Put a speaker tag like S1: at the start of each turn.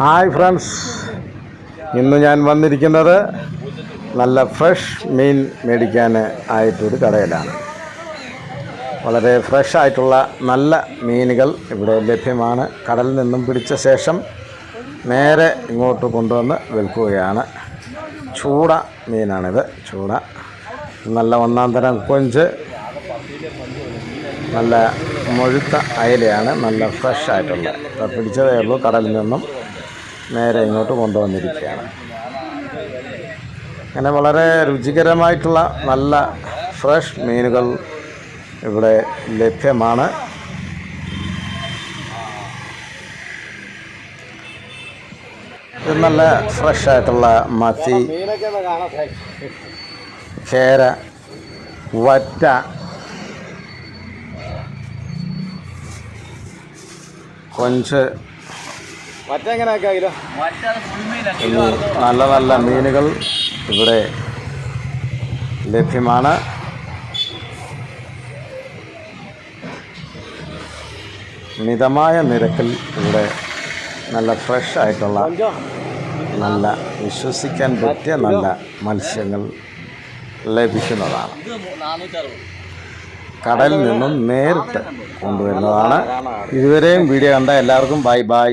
S1: Hi friends. ഇന്ന് ഞാൻ വന്നിരിക്കുന്നത് നല്ല ഫ്രഷ് മീൻ മേടിക്കാൻ ആയിട്ടൊരു കടയിലാണ്. വളരെ ഫ്രഷ് ആയിട്ടുള്ള നല്ല മീനുകൾ ഇവിടെ ലഭ്യമാണ്. കടലിൽ നിന്നും പിടിച്ച ശേഷം നേരെ ഇങ്ങോട്ട് കൊണ്ടുവന്ന് വിൽക്കുകയാണ്. ചൂട മീനാണിത്. ചൂട. നല്ല ഒന്നാം തരം കൊഞ്ച്. നല്ല മുഴുത്ത അയലയാണ്. നല്ല ഫ്രഷ് പിടിച്ചതേ ഉള്ളൂ കടലിൽ നിന്നും. നേരെ ഇങ്ങോട്ട് കൊണ്ടുവന്നിരിക്കുകയാണ്. അങ്ങനെ വളരെ രുചികരമായിട്ടുള്ള നല്ല ഫ്രഷ് മീനുകൾ ഇവിടെ ലഭ്യമാണ്. ഇത് നല്ല ഫ്രഷ് ആയിട്ടുള്ള മത്തി കേര വറ്റ കൊഞ്ച്
S2: മറ്റെങ്ങനെ കിലോ?
S1: നല്ല നല്ല മീനുകൾ ഇവിടെ ലഭ്യമാണ്. മിതമായ നിരക്കിൽ ഇവിടെ നല്ല ഫ്രഷ് ആയിട്ടുള്ള നല്ല വിശ്വസിക്കാൻ പറ്റിയ നല്ല മത്സ്യങ്ങൾ ലഭിക്കുന്നതാണ്. കടലിൽ നിന്നും നേരിട്ട് കൊണ്ടുവരുന്നതാണ്. ഇതുവരെയും വീഡിയോ കണ്ട എല്ലാവർക്കും ബൈ ബൈ